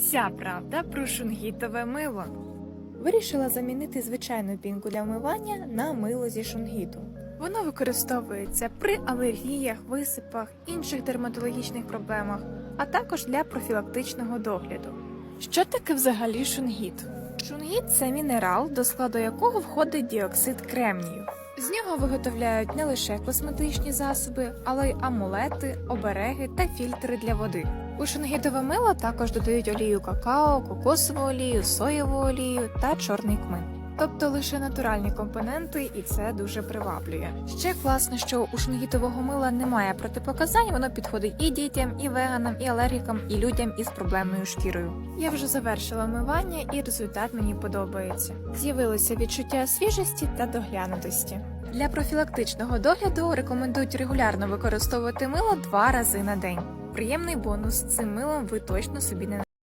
Вся правда про шунгітове мило. Вирішила замінити звичайну пінку для вмивання на мило зі шунгіту. Воно використовується при алергіях, висипах, інших дерматологічних проблемах, а також для профілактичного догляду. Що таке взагалі шунгіт? Шунгіт це мінерал, до складу якого входить діоксид кремнію. З нього виготовляють не лише косметичні засоби, але й амулети, обереги та фільтри для води. У шунгітове мило також додають олію какао, кокосову олію, соєву олію та чорний кмин. Тобто лише натуральні компоненти, і це дуже приваблює. Ще класно, що у шунгітового мила немає протипоказань, воно підходить і дітям, і веганам, і алергікам, і людям із проблемною шкірою. Я вже завершила мивання, і результат мені подобається. З'явилося відчуття свіжості та доглянутості. Для профілактичного догляду рекомендують регулярно використовувати мило два рази на день. Приємний бонус. Цим милом ви точно собі не